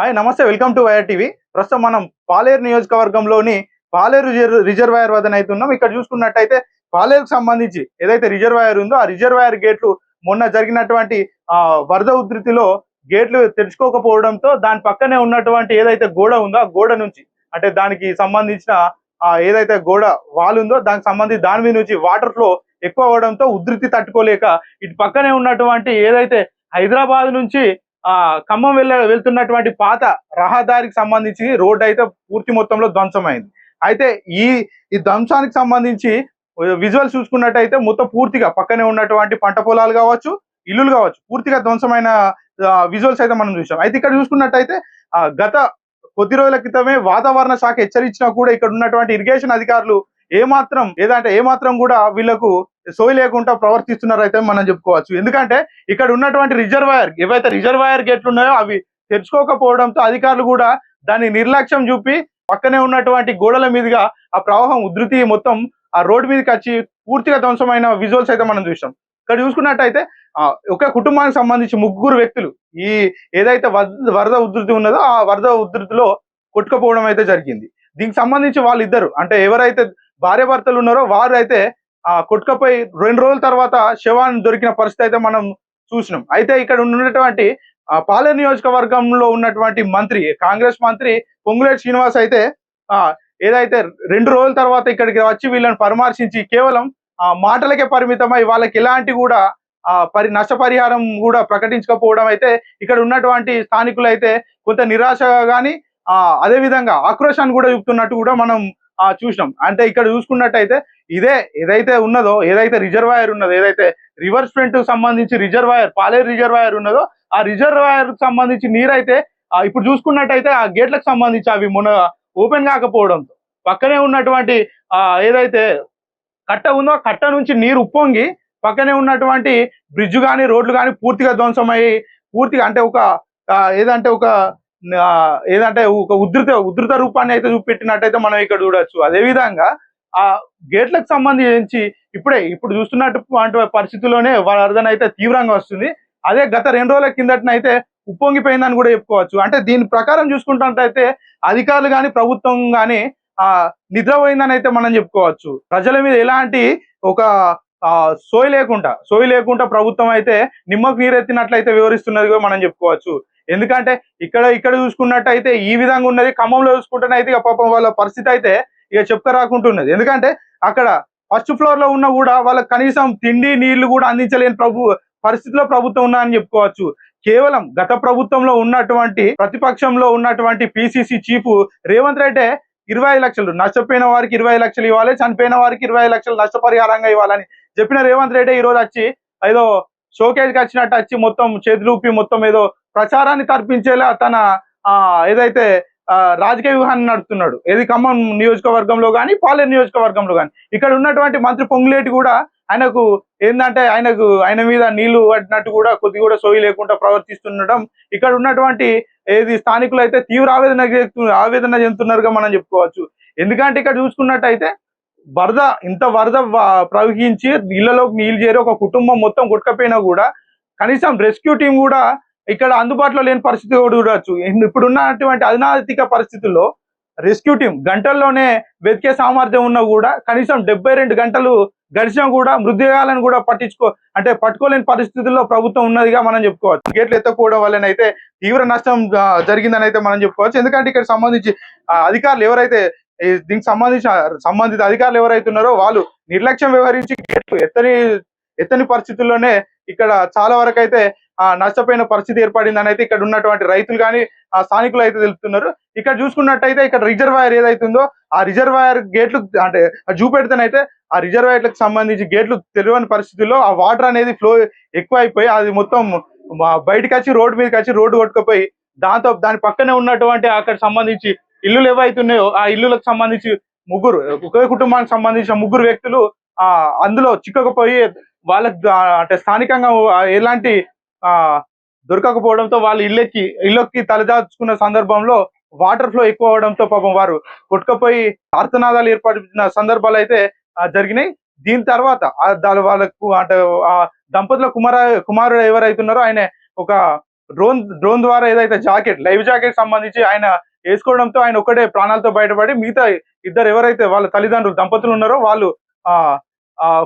Hi నమస్తే welcome to YR TV ప్రస్తుతం మనం పాలేరు నియోజకవర్గంలోని పాలేరు రిజర్వాయర్ వద్ద అయితే ఉన్నాం. ఇక్కడ చూసుకున్నట్టయితే పాలేరుకు సంబంధించి ఏదైతే రిజర్వాయర్ ఉందో ఆ రిజర్వాయర్ గేట్లు మొన్న జరిగినటువంటి ఆ, వరద ఉధృతిలో గేట్లు తెరుచుకోకపోవడంతో దాని పక్కనే ఉన్నటువంటి ఏదైతే గోడ ఉందో ఆ గోడ నుంచి అంటే దానికి సంబంధించిన ఏదైతే గోడ వాల్ ఉందో దానికి సంబంధించి దాని మీద నుంచి వాటర్ ఫ్లో ఎక్కువ అవడంతో ఉధృతి తట్టుకోలేక ఇటు పక్కనే ఉన్నటువంటి ఏదైతే హైదరాబాద్ నుంచి ఆ ఖమ్మం వెళ్ళ వెళ్తున్నటువంటి పాత రహదారికి సంబంధించి రోడ్డు అయితే పూర్తి మొత్తంలో ధ్వంసమైంది. అయితే ఈ ఈ ధ్వంసానికి సంబంధించి విజువల్ చూసుకున్నట్టయితే మొత్తం పూర్తిగా పక్కనే ఉన్నటువంటి పంట పొలాలు కావచ్చు ఇల్లులు కావచ్చు పూర్తిగా ధ్వంసమైన విజువల్స్ అయితే మనం చూసాం అయితే ఇక్కడ చూసుకున్నట్టయితే గత కొద్ది రోజుల క్రితమే వాతావరణ శాఖ హెచ్చరించినా కూడా ఇక్కడ ఉన్నటువంటి ఇరిగేషన్ అధికారులు ఏమాత్రం ఏదంటే ఏమాత్రం కూడా వీళ్ళకు సోయి లేకుండా ప్రవర్తిస్తున్నారు అయితే మనం చెప్పుకోవచ్చు. ఎందుకంటే ఇక్కడ ఉన్నటువంటి రిజర్వాయర్ ఏవైతే రిజర్వాయర్ గేట్లు ఉన్నాయో అవి తెరుచుకోకపోవడంతో అధికారులు కూడా దాన్ని నిర్లక్ష్యం చూపి పక్కనే ఉన్నటువంటి గోడల మీదుగా ఆ ప్రవాహం ఉధృతి మొత్తం ఆ రోడ్డు మీదకి వచ్చి పూర్తిగా ధ్వంసమైన విజువల్స్ అయితే మనం చూసాం. ఇక్కడ చూసుకున్నట్టయితే ఆ, ఒక కుటుంబానికి సంబంధించి ముగ్గురు వ్యక్తులు ఈ ఏదైతే వరద- వరద ఉధృతి ఉన్నదో ఆ వరద ఉధృతిలో కొట్టుకుపోవడం అయితే జరిగింది. దీనికి సంబంధించి వాళ్ళిద్దరు అంటే ఎవరైతే భార్య భర్తలు ఉన్నారో వారు అయితే ఆ కొట్టుకపోయి రెండు రోజుల తర్వాత శవాన్ని దొరికిన పరిస్థితి అయితే మనం చూసినాం. అయితే ఇక్కడ ఉన్నటువంటి ఆ, పాలెం నియోజకవర్గంలో ఉన్నటువంటి మంత్రి కాంగ్రెస్ మంత్రి పొంగులేటి శ్రీనివాస్ అయితే ఆ ఏదైతే రెండు రోజుల తర్వాత ఇక్కడికి వచ్చి వీళ్ళని పరామర్శించి కేవలం ఆ మాటలకే పరిమితమై వాళ్ళకి ఎలాంటి కూడా ఆ పరి నష్టపరిహారం కూడా ప్రకటించకపోవడం అయితే ఇక్కడ ఉన్నటువంటి స్థానికులు అయితే కొంత నిరాశగా కానీ ఆ అదే విధంగా ఆక్రోశాన్ని కూడా చూపుతున్నట్టు కూడా మనం చూసినాం. అంటే ఇక్కడ చూసుకున్నట్టయితే ఇదే ఏదైతే ఉన్నదో ఏదైతే రిజర్వాయర్ ఉన్నదో ఏదైతే రివర్స్ ఫ్రంట్ సంబంధించి రిజర్వాయర్ పాలేరు రిజర్వాయర్ ఉన్నదో ఆ రిజర్వాయర్ సంబంధించి నీరైతే ఇప్పుడు చూసుకున్నట్టయితే ఆ గేట్లకు సంబంధించి అవి మొన్న ఓపెన్ కాకపోవడంతో పక్కనే ఉన్నటువంటి ఏదైతే కట్ట ఉందో కట్ట నుంచి నీరు ఉప్పొంగి పక్కనే ఉన్నటువంటి బ్రిడ్జ్ కానీ రోడ్లు కానీ పూర్తిగా ధ్వంసమయ్యి పూర్తిగా అంటే ఒక ఏదంటే ఒక ఏదంటే ఒక ఉధృత ఉధృత రూపాన్ని అయితే చూపెట్టినట్టయితే మనం ఇక్కడ చూడొచ్చు. అదే విధంగా ఆ గేట్లకు సంబంధించి ఇప్పుడే ఇప్పుడు చూస్తున్నట్టు పరిస్థితుల్లోనే వరదన అయితే తీవ్రంగా వస్తుంది. అదే గత రెండు రోజుల కిందటనైతే ఉప్పొంగిపోయిందని కూడా చెప్పుకోవచ్చు. అంటే దీని ప్రకారం చూసుకుంటున్నట్టయితే అధికారులు కానీ ప్రభుత్వం కానీ ఆ నిద్రపోయిందని అయితే మనం చెప్పుకోవచ్చు. ప్రజల మీద ఎలాంటి ఒక ఆ సోయి లేకుండా సోయి లేకుండా ప్రభుత్వం అయితే నిమ్మకు నీరెత్తినట్లయితే వివరిస్తున్నది కూడా మనం చెప్పుకోవచ్చు. ఎందుకంటే ఇక్కడ ఇక్కడ చూసుకున్నట్టయితే ఈ విధంగా ఉన్నది. ఖమ్మంలో చూసుకుంటేనైతే ఇక పాపం వాళ్ళ పరిస్థితి అయితే ఇక చెప్పుక రాకుంటున్నది ఎందుకంటే అక్కడ ఫస్ట్ ఫ్లోర్లో ఉన్న కూడా వాళ్ళకి కనీసం తిండి నీళ్ళు కూడా అందించలేని ప్రభు పరిస్థితిలో ప్రభుత్వం ఉన్నా అని చెప్పుకోవచ్చు. కేవలం గత ప్రభుత్వంలో ఉన్నటువంటి ప్రతిపక్షంలో ఉన్నటువంటి పిసిసి చీఫ్ రేవంత్ రెడ్డి ఇరవై లక్షలు నష్టపోయిన వారికి ఇరవై లక్షలు ఇవ్వాలి చనిపోయిన వారికి ఇరవై లక్షలు నష్టపరిహారంగా ఇవ్వాలని చెప్పిన రేవంత్ రెడ్డి ఈ రోజు వచ్చి ఏదో షోకేజ్కి వచ్చినట్టు వచ్చి మొత్తం చేతులూపి మొత్తం ఏదో ప్రచారాన్ని తర్పించేలా తన ఆ ఏదైతే రాజకీయ వ్యూహాన్ని నడుపుతున్నాడు. ఏది ఖమ్మం నియోజకవర్గంలో కానీ పాలేరు నియోజకవర్గంలో కానీ ఇక్కడ ఉన్నటువంటి మంత్రి పొంగులేటి కూడా ఆయనకు ఏంటంటే ఆయనకు ఆయన మీద నీళ్ళు పట్టినట్టు కూడా కొద్ది కూడా సోయి లేకుండా ప్రవర్తిస్తుండడం. ఇక్కడ ఉన్నటువంటి ఏది స్థానికులు అయితే తీవ్ర ఆవేదన ఆవేదన చెందుతున్నారుగా మనం చెప్పుకోవచ్చు. ఎందుకంటే ఇక్కడ చూసుకున్నట్టయితే వరద ఇంత వరద ప్రవహించి ఇళ్ళలోకి నీళ్ళు చేరి ఒక కుటుంబం మొత్తం కొట్టుకపోయినా కూడా కనీసం రెస్క్యూ టీం కూడా ఇక్కడ అందుబాటులో లేని పరిస్థితి కూడా చూడవచ్చు ఇప్పుడు ఉన్నటువంటి అధునాతిక పరిస్థితుల్లో రెస్క్యూ టీం గంటల్లోనే వెతికే సామర్థ్యం ఉన్నా కూడా కనీసం డెబ్బై రెండు గంటలు గడిచినా కూడా మృతదేహాలను కూడా పట్టించుకో అంటే పట్టుకోలేని పరిస్థితుల్లో ప్రభుత్వం ఉన్నదిగా మనం చెప్పుకోవచ్చు. గేట్లు ఎత్తకపోవడం వల్లనైతే తీవ్ర నష్టం జరిగిందని అయితే మనం చెప్పుకోవచ్చు. ఎందుకంటే ఇక్కడ సంబంధించి అధికారులు ఎవరైతే దీనికి సంబంధించిన సంబంధిత అధికారులు ఎవరైతే ఉన్నారో వాళ్ళు నిర్లక్ష్యం వ్యవహరించి గేట్లు ఎత్తని ఎత్తని పరిస్థితుల్లోనే ఇక్కడ చాలా వరకు అయితే ఆ, నష్టపోయిన పరిస్థితి ఏర్పడిందని అయితే ఇక్కడ ఉన్నటువంటి రైతులు కానీ ఆ స్థానికులు అయితే తెలుపుతున్నారు. ఇక్కడ చూసుకున్నట్టయితే ఇక్కడ రిజర్వాయర్ ఏదైతుందో ఆ రిజర్వాయర్ గేట్లు అంటే చూపెడితేనైతే ఆ రిజర్వాయర్లకు సంబంధించి గేట్లు తెలియని పరిస్థితుల్లో ఆ వాటర్ అనేది ఫ్లో ఎక్కువ అయిపోయి అది మొత్తం బయటకు వచ్చి రోడ్డు మీదకి వచ్చి రోడ్డు కొట్టుకుపోయి దాంతో దాని పక్కనే ఉన్నటువంటి అక్కడ సంబంధించి ఇల్లులు ఏవైతే ఉన్నాయో ఆ ఇల్లులకు సంబంధించి ముగ్గురు ఒకే కుటుంబానికి సంబంధించిన ముగ్గురు వ్యక్తులు ఆ అందులో చిక్కకపోయి వాళ్ళకి అంటే స్థానికంగా ఎలాంటి ఆ దొరకకపోవడంతో వాళ్ళు ఇళ్ళకి ఇళ్ళకి తలదాచుకున్న సందర్భంలో వాటర్ ఫ్లో ఎక్కువ అవడంతో పాపం వారు కొట్టుకపోయి అర్థనాదాలు ఏర్పడిన సందర్భాలు అయితే జరిగినాయి. దీని తర్వాత దాని వాళ్ళకు అంటే ఆ దంపతుల కుమార కుమారుడు ఎవరైతే ఉన్నారో ఆయన ఒక డ్రోన్ డ్రోన్ ద్వారా ఏదైతే జాకెట్ లైవ్ జాకెట్ సంబంధించి ఆయన వేసుకోవడంతో ఆయన ఒక్కడే ప్రాణాలతో బయటపడి మిగతా ఇద్దరు ఎవరైతే వాళ్ళ తల్లిదండ్రులు దంపతులు ఉన్నారో వాళ్ళు ఆ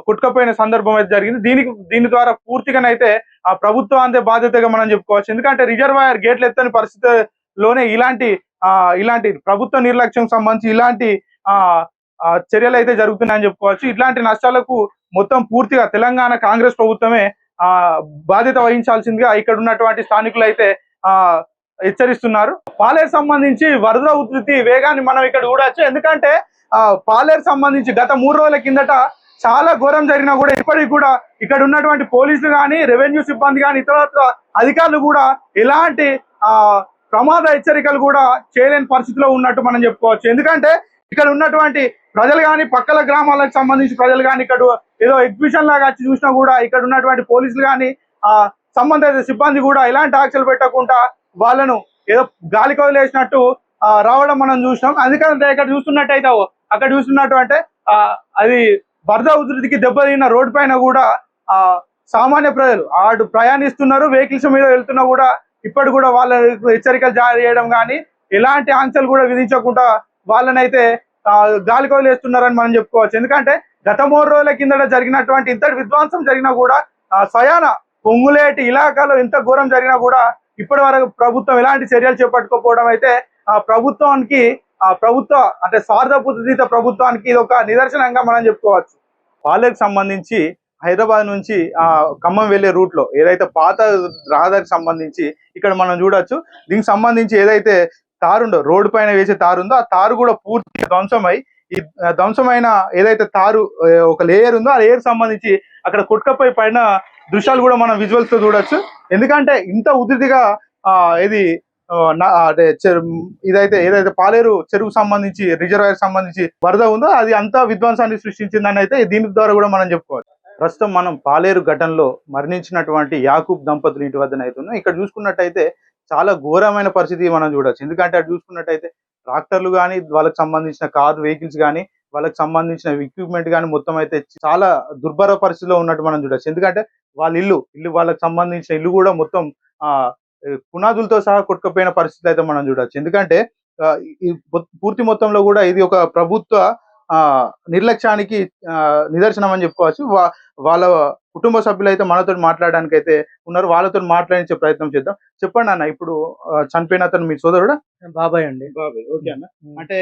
కుట్టుకపోయిన సందర్భం అయితే జరిగింది. దీనికి దీని ద్వారా పూర్తిగానైతే ఆ ప్రభుత్వం అందే బాధ్యతగా మనం చెప్పుకోవచ్చు. ఎందుకంటే రిజర్వాయర్ గేట్లు ఎత్తని పరిస్థితిలోనే ఇలాంటి ఆ ఇలాంటి ప్రభుత్వ నిర్లక్ష్యం సంబంధించి ఇలాంటి ఆ, చర్యలు అయితే జరుగుతున్నాయని చెప్పుకోవచ్చు. ఇట్లాంటి నష్టాలకు మొత్తం పూర్తిగా తెలంగాణ కాంగ్రెస్ ప్రభుత్వమే ఆ బాధ్యత వహించాల్సిందిగా ఇక్కడ ఉన్నటువంటి స్థానికులు అయితే ఆ హెచ్చరిస్తున్నారు. పాలేరు సంబంధించి వరద ఉధృతి వేగాన్ని మనం ఇక్కడ చూడవచ్చు ఎందుకంటే ఆ పాలేరు సంబంధించి గత మూడు రోజుల కిందట చాలా ఘోరం జరిగినా కూడా ఇప్పటికి కూడా ఇక్కడ ఉన్నటువంటి పోలీసులు కానీ రెవెన్యూ సిబ్బంది కానీ ఇతరత్ర అధికారులు కూడా ఎలాంటి ఆ ప్రమాద హెచ్చరికలు కూడా చేయలేని పరిస్థితిలో ఉన్నట్టు మనం చెప్పుకోవచ్చు. ఎందుకంటే ఇక్కడ ఉన్నటువంటి ప్రజలు కానీ పక్కల గ్రామాలకు సంబంధించి ప్రజలు కానీ ఇక్కడ ఏదో ఎగ్జిబిషన్ లాగా వచ్చి చూసినా కూడా ఇక్కడ ఉన్నటువంటి పోలీసులు కానీ ఆ సంబంధిత సిబ్బంది కూడా ఎలాంటి ఆక్షలు పెట్టకుండా వాళ్ళను ఏదో గాలి కదిలేసినట్టు రావడం మనం చూసినాం. అందుకని ఇక్కడ చూస్తున్నట్టయితే అక్కడ చూస్తున్నట్టు అంటే ఆ, అది వరద ఉధృతికి దెబ్బతిన్న రోడ్డు పైన కూడా ఆ సామాన్య ప్రజలు ఆడు ప్రయాణిస్తున్నారు వెహికల్స్ మీద వెళ్తున్నా కూడా ఇప్పటి కూడా వాళ్ళ హెచ్చరికలు జారీ చేయడం కానీ ఎలాంటి ఆంక్షలు కూడా విధించకుండా వాళ్ళనైతే గాలి కదిలేస్తున్నారని మనం చెప్పుకోవచ్చు. ఎందుకంటే గత మూడు రోజుల కిందట జరిగినటువంటి ఇంతటి విధ్వంసం జరిగినా కూడా సయాన పొంగులేటి ఇలాకాలో ఇంత ఘోరం జరిగినా కూడా ఇప్పటి వరకు ప్రభుత్వం ఎలాంటి చర్యలు చేపట్టుకోకపోవడం అయితే ఆ ప్రభుత్వానికి ఆ ప్రభుత్వ అంటే స్వార్థపూరిత ప్రభుత్వానికి ఇది ఒక నిదర్శనంగా మనం చెప్పుకోవచ్చు. పాలకు సంబంధించి హైదరాబాద్ నుంచి ఆ ఖమ్మం వెళ్ళే రూట్లో ఏదైతే పాత రహదారికి సంబంధించి ఇక్కడ మనం చూడొచ్చు దీనికి సంబంధించి ఏదైతే తారుండో రోడ్డు పైన వేసే తారు ఉందో ఆ తారు కూడా పూర్తి ధ్వంసమై ఈ ధ్వంసమైన ఏదైతే తారు ఒక లేయర్ ఉందో ఆ లేయర్ సంబంధించి అక్కడ కుట్కపై పైన దృశ్యాలు కూడా మనం విజువల్స్తో చూడొచ్చు. ఎందుకంటే ఇంత ఉధృతిగా ఆ ఇది ఆ, అదే ఇదైతే ఏదైతే పాలేరు చెరువు సంబంధించి రిజర్వాయర్ సంబంధించి వరద ఉందో అది అంతా విధ్వంసాన్ని సృష్టించిందని అయితే దీని ద్వారా కూడా మనం చెప్పుకోవచ్చు. ప్రస్తుతం మనం పాలేరు ఘటనలో మరణించినటువంటి యాకూబ్ దంపతులు ఇంటి వద్దన అవుతున్నాం ఇక్కడ చూసుకున్నట్టయితే చాలా ఘోరమైన పరిస్థితి మనం చూడొచ్చు. ఎందుకంటే అటు చూసుకున్నట్టయితే ట్రాక్టర్లు కానీ వాళ్ళకి సంబంధించిన కార్ వెహికల్స్ కానీ వాళ్ళకి సంబంధించిన ఎక్విప్మెంట్ కానీ మొత్తం అయితే చాలా దుర్భర పరిస్థితిలో ఉన్నట్టు మనం చూడొచ్చు. ఎందుకంటే వాళ్ళ ఇల్లు ఇల్లు వాళ్ళకి సంబంధించిన ఇల్లు కూడా మొత్తం ఆ పునాదులతో సహా కొట్టుకుపోయిన పరిస్థితి అయితే మనం చూడొచ్చు. ఎందుకంటే పూర్తి మొత్తంలో కూడా ఇది ఒక ప్రభుత్వ ఆ నిర్లక్ష్యానికి నిదర్శనం అని చెప్పుకోవచ్చు. వా- వాళ్ళ కుటుంబ సభ్యులు అయితే మనతో మాట్లాడడానికి అయితే ఉన్నారు. వాళ్ళతో మాట్లాడించే ప్రయత్నం చేద్దాం. చెప్పండి అన్న ఇప్పుడు చనిపోయిన అతను మీ సోదరుడు? బాబాయ్ అండి. బాబాయ్ ఓకే అన్న. అంటే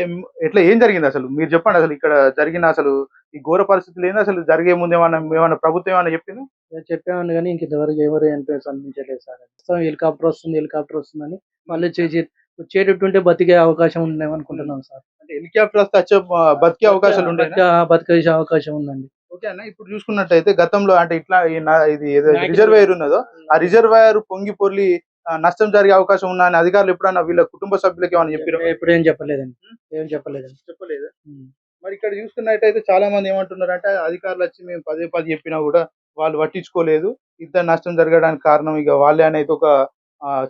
ఎట్లా ఏం జరిగింది అసలు? మీరు చెప్పండి అసలు ఇక్కడ జరిగిన అసలు ఈ ఘోర పరిస్థితులు ఏంది? అసలు జరిగే ముందు ఏమన్నా ఏమన్నా ప్రభుత్వం ఏమన్నా చెప్పింది? చెప్పామని కానీ ఇంక ఇంతవరకు ఎవరు అందించలేదు సార్. హెలికాప్టర్ వస్తుంది హెలికాప్టర్ వస్తుందని మళ్ళీ చేసి వచ్చేటట్టుంటే బతికే అవకాశం ఉందేమో అనుకుంటున్నాం సార్. అంటే హెలికాప్టర్ వస్తే వచ్చే బతికే అవకాశాలు బతికే అవకాశం ఉందండి. ఓకే అన్న ఇప్పుడు చూసుకున్నట్టయితే గతంలో అంటే ఇట్లా ఇది రిజర్వాయర్ ఉన్నదో ఆ రిజర్వాయర్ పొంగి పొర్లి నష్టం జరిగే అవకాశం ఉన్నా అని అధికారులు ఎప్పుడన్నా వీళ్ళ కుటుంబ సభ్యులకి ఏమైనా చెప్పారు ఇప్పుడు ఏం చెప్పలేదండి. ఏం చెప్పలేదండి. చెప్పలేదు. మరి ఇక్కడ చూసుకున్నట్టయితే చాలా మంది ఏమంటున్నారు అంటే అధికారులు వచ్చి మేము పదే పదే చెప్పినా కూడా వాళ్ళు పట్టించుకోలేదు. ఇంత నష్టం జరగడానికి కారణం ఇక వాళ్ళే అనేది ఒక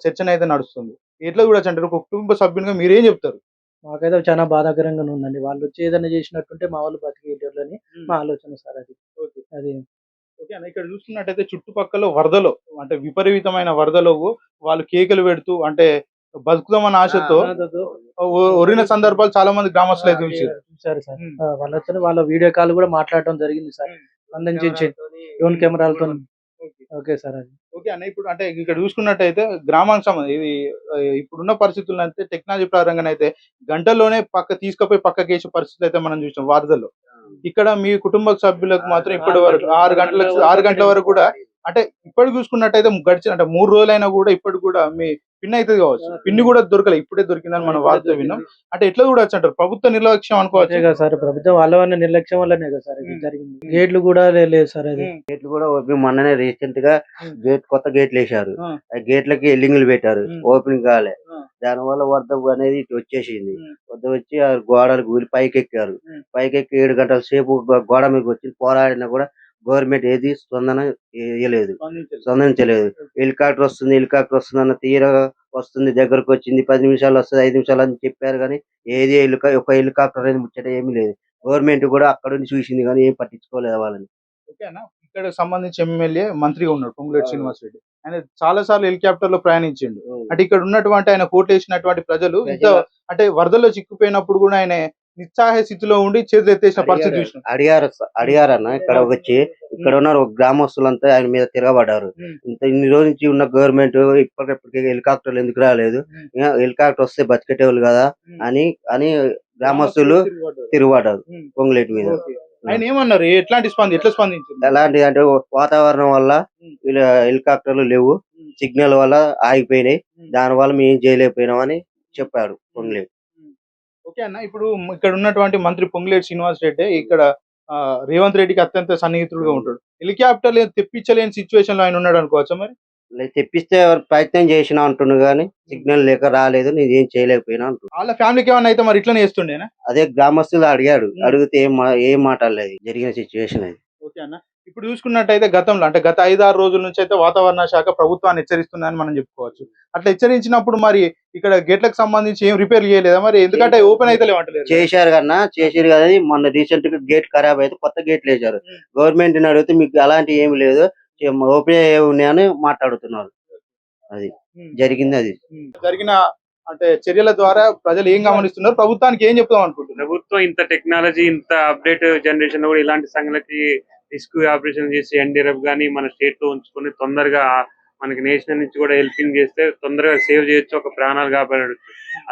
చర్చన అయితే నడుస్తుంది. ఎట్లా చూడొచ్చు అంటే ఒక కుటుంబ సభ్యునిగా మీరేం చెప్తారు? మాకైతే చాలా బాధాకరంగా ఉందండి. వాళ్ళు వచ్చి ఏదైనా చేసినట్టుంటే మా వాళ్ళు బతికేటోళ్ళని మా ఆలోచన సార్ అది. ఓకే. అది. ఓకే అన్న ఇక్కడ చూసుకున్నట్టయితే చుట్టుపక్కల వరదలో అంటే విపరీతమైన వరదలో వాళ్ళు కేకలు పెడుతూ అంటే బతుకుదామన్న ఆశతో ఒరిన సందర్భాలు చాలా మంది గ్రామస్తులు అయితే చూసారు. సార్. వాళ్ళతో వాళ్ళ వీడియో కాల్ కూడా మాట్లాడటం జరిగింది సార్. స్పందించి డ్రోన్ కెమెరాలతో ఓకే సార్ అది. ఓకే అన్న ఇప్పుడు అంటే ఇక్కడ చూసుకున్నట్టయితే గ్రామానికి సంబంధించి ఇది ఇప్పుడున్న పరిస్థితుల్లో అయితే టెక్నాలజీ పరంగా అయితే గంటల్లోనే పక్క తీసుకుపోయి పక్కకేసే పరిస్థితులు అయితే మనం చూసాం వరదల్లో ఇక్కడ మీ కుటుంబ సభ్యులకు మాత్రం ఇప్పటి వరకు ఆరు గంటల ఆరు గంటల వరకు కూడా అంటే ఇప్పటికి చూసుకున్నట్టయితే గడిచిన అంటే మూడు రోజులైనా కూడా ఇప్పటికి కూడా మీ పిన్ అయితే కావచ్చు పిన్ని కూడా దొరకలే ఇప్పుడే దొరికిందని మనం వార్త విన్నాం అంటే ఎట్లా చూడొచ్చు అంటారు ప్రభుత్వ నిర్లక్ష్యం అనుకోవచ్చు కదా సార్ ప్రభుత్వం వాళ్ళ వల్ల నిర్లక్ష్యం వల్లనే కదా సార్ ఇది. జరిగింది గేట్లు కూడా లేదు సార్ అది. గేట్లు కూడా ఓపెన్ మొన్ననే రీసెంట్గా. గేట్ కొత్త గేట్లు వేశారు ఆ. గేట్లకి ఎల్లింగ్లు పెట్టారు. ఓపెనింగ్ కాలే. దాని వల్ల వరద అనేది ఇటు వచ్చేసింది. వరద వచ్చి ఆ గోడలు కూలి పైకి ఎక్కారు. పైకి ఎక్కి ఏడు గంటల సేపు గోడ మీద వచ్చి పోరాడినా కూడా గవర్నమెంట్ ఏది స్పందన ఇవ్వలేదు స్పందించలేదు. హెలికాప్టర్ వస్తుంది హెలికాప్టర్ వస్తుంది అన్న తీర వస్తుంది దగ్గరకు వచ్చింది పది నిమిషాలు వస్తుంది ఐదు నిమిషాలు అని చెప్పారు కానీ ఏది హెలికా ఒక హెలికాప్టర్ అనేది ముచ్చట ఏమీ లేదు. గవర్నమెంట్ కూడా అక్కడ నుంచి చూసింది కానీ ఏం పట్టించుకోలేదు వాళ్ళని. ఓకేనా? ఇక్కడ సంబంధించి ఎమ్మెల్యే మంత్రిగా ఉన్నాడు పొంగులేటి శ్రీనివాస్ రెడ్డి ఆయన చాలా సార్లు హెలికాప్టర్లో ప్రయాణించిండు అంటే ఇక్కడ ఉన్నటువంటి ఆయన కోట్లు వేసినటువంటి ప్రజలు అంటే వరదల్లో చిక్కుపోయినప్పుడు కూడా ఆయన నిస్సహాయ స్థితిలో ఉండి చేతులు ఎత్తేసిన పరిస్థితి చూసినాం. అడిగారు అడిగారన్న ఇక్కడ వచ్చి ఇక్కడ ఉన్న ఒక గ్రామస్తులంతా ఆయన మీద తిరగబడ్డారు. ఇంత ఇన్ని రోజుల నుంచి ఉన్న గవర్నమెంట్ ఇప్పటికప్పటికి హెలికాప్టర్లు ఎందుకు రాలేదు? హెలికాప్టర్ వస్తే బతికేటోళ్ళు కదా? అని అని గ్రామస్తులు తిరుగుబడ్డారు. పొంగులేటి మీద. ఆయన ఏమన్నారు? ఎట్లాంటి స్పంది ఎట్లా స్పందించింది ఎలాంటి అంటే వాతావరణం వల్ల హెలికాప్టర్లు లేవు. సిగ్నల్ వల్ల ఆగిపోయినాయి. దాని వల్ల మేము ఏం చేయలేకపోయినాం అని చెప్పాడు పొంగులేటి ఓకే అన్న. ఇప్పుడు ఇక్కడ ఉన్నటువంటి మంత్రి పొంగులేటి శ్రీనివాస్ రెడ్డి ఇక్కడ రేవంత్ రెడ్డికి అత్యంత సన్నిహితుడుగా ఉంటాడు. హెలికాప్టర్ తెప్పించలేని సిచ్యువేషన్లో ఆయన ఉన్నాడు అనుకోవచ్చా మరి? తెప్పిస్తే ప్రయత్నం చేసిన అంటుండు కానీ సిగ్నల్ లేక రాలేదు నేను ఏం చేయలేకపోయినా అంటుండు. వాళ్ళ ఫ్యామిలీకి ఏమన్నా అయితే మరి ఇట్లనే చేస్తుండేనా? అదే గ్రామస్తులు అడిగాడు. ఉమ్. అడిగితే ఏం ఏం మాట్లాడలేదు. జరిగిన సిచ్యువేషన్ అది. ఓకే అన్న. ఇప్పుడు చూసుకున్నట్టయితే గతంలో అంటే గత ఐదారు రోజుల నుంచి అయితే వాతావరణ శాఖ ప్రభుత్వాన్ని హెచ్చరిస్తుందని మనం చెప్పుకోవచ్చు. అట్లా హెచ్చరించినప్పుడు మరి ఇక్కడ గేట్లకు సంబంధించి ఏం రిపేర్ చేయలేదా మరి? ఎందుకంటే ఓపెన్ అయితే లేవంటలేదు చేశారు కన్నా చేసారు కానీ మొన్న రీసెంట్గా గేట్ ఖరాబ్ అయితే కొత్త గేట్లు వేశారు. గవర్నమెంట్ని అడిగితే మీకు అలాంటి ఏమి లేదు. ఓపెన్ ఉన్నాయని మాట్లాడుతున్నారు. అది జరిగింది అది. జరిగిన అంటే చర్యల ద్వారా ప్రజలు ఏం గమనిస్తున్నారు? ప్రభుత్వానికి ఏం చెప్తాం అనుకుంటున్నారు? ప్రభుత్వం ఇంత టెక్నాలజీ ఇంత అప్డేట్ జనరేషన్ కూడా ఇలాంటి సంగతి రెస్క్యూ ఆపరేషన్ చేసి ఎన్డీఆర్ఎఫ్ కానీ మన స్టేట్లో ఉంచుకొని తొందరగా మనకి నేషనల్ నుంచి కూడా హెల్పింగ్ చేస్తే తొందరగా సేవ్ చేయొచ్చు ఒక ప్రాణాలు కాపాడచ్చు.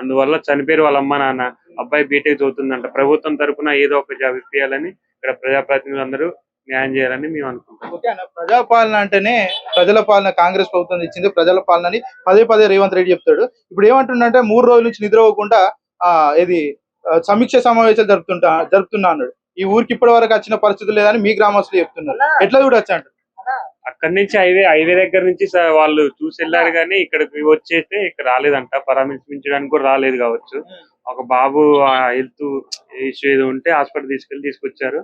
అందువల్ల చనిపోయారు వాళ్ళ అమ్మ నాన్న అబ్బాయి బీటెక్ చదువుతుందంట. ప్రభుత్వం తరఫున ఏదో ఒక జాబ్ ఇప్పించాలని ఇక్కడ ప్రజాప్రతినిధులు అందరూ న్యాయం చేయాలని మేము అనుకుంటాం ప్రజాపాలన అంటేనే ప్రజల పాలన కాంగ్రెస్ ప్రభుత్వం ఇచ్చింది. ప్రజల పాలన అని పదే పదే రేవంత్ రెడ్డి చెప్తాడు. ఇప్పుడు ఏమంటుండంటే మూడు రోజుల నుంచి నిద్రపోకుండా ఆ ఇది సమీక్ష సమావేశాలు జరుపుతుంటా జరుపుతున్నా అన్నాడు. ఈ ఊరికి ఇప్పటి వరకు వచ్చిన పరిస్థితులు లేదని మీ గ్రామస్తులు చెప్తున్నారు. ఎట్లా చూడొచ్చు అంటారు అక్కడి నుంచి హైవే హైవే దగ్గర నుంచి వాళ్ళు చూసి వెళ్ళారు కానీ ఇక్కడికి వచ్చేస్తే ఇక్కడ రాలేదంట. పరామర్శించడానికి కూడా రాలేదు కావచ్చు. ఒక బాబు హెల్త్ ఇష్యూ ఏదో ఉంటే హాస్పిటల్ తీసుకెళ్ళి తీసుకొచ్చారు.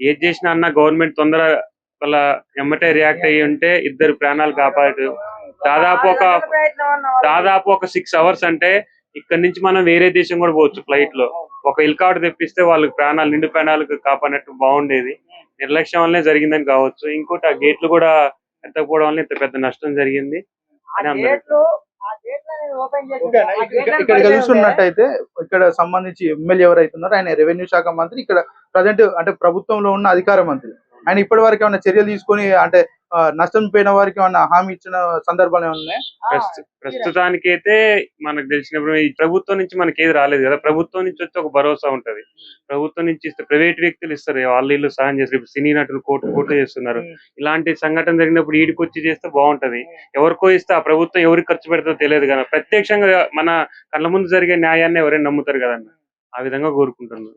ఏది చేసినా అన్న గవర్నమెంట్ తొందర వాళ్ళ ఎమ్మటే రియాక్ట్ అయ్యి ఉంటే ఇద్దరు ప్రాణాలు కాపాడు. దాదాపు ఒక దాదాపు ఒక సిక్స్ అవర్స్ అంటే ఇక్కడ నుంచి మనం వేరే దేశం కూడా పోవచ్చు ఫ్లైట్లో. ఒక హెలికాప్టర్ తెప్పిస్తే వాళ్ళకి ప్రాణాలు నిండు ప్రాణాలకు కాపాడినట్టు బాగుండేది. నిర్లక్ష్యం వల్లనే జరిగిందని కావచ్చు. ఇంకోటి ఆ గేట్లు కూడా ఎత్తకపోవడం వల్ల ఇంత పెద్ద నష్టం జరిగింది. ఇక్కడ- చూసుకున్నట్టయితే ఇక్కడ సంబంధించి ఎమ్మెల్యే ఎవరైతే ఉన్నారో ఆయన రెవెన్యూ శాఖ మంత్రి ఇక్కడ ప్రజెంట్ అంటే ప్రభుత్వంలో ఉన్న అధికార మంత్రి. ఆయన ఇప్పటి వరకు ఏమైనా చర్యలు తీసుకొని అంటే నష్టం పోయిన వారికి ఏమైనా హామీ ఇచ్చిన సందర్భాలు ఏమైనా ఉన్నాయా? ప్రస్తు- ప్రస్తుతానికి అయితే మనకు తెలిసినప్పుడు ఈ ప్రభుత్వం నుంచి మనకి ఏది రాలేదు కదా. ప్రభుత్వం నుంచి వచ్చి ఒక భరోసా ఉంటది. ప్రభుత్వం నుంచి ఇస్తే ప్రైవేట్ వ్యక్తులు ఇస్తారు. వాళ్ళు వీళ్ళు సహాయం చేస్తారు. ఇప్పుడు సినీ నటులు కోట్లు కోట్లు చేస్తున్నారు. ఇలాంటి సంఘటన జరిగినప్పుడు ఈడికి వచ్చి చేస్తే బాగుంటది. ఎవరికో ఇస్తే ఆ ప్రభుత్వం ఎవరికి ఖర్చు పెడతారో తెలియదు కదా. ప్రత్యక్షంగా మన కళ్ళ ముందు జరిగే న్యాయాన్ని ఎవరైనా నమ్ముతారు కదన్న ఆ విధంగా కోరుకుంటున్నాను.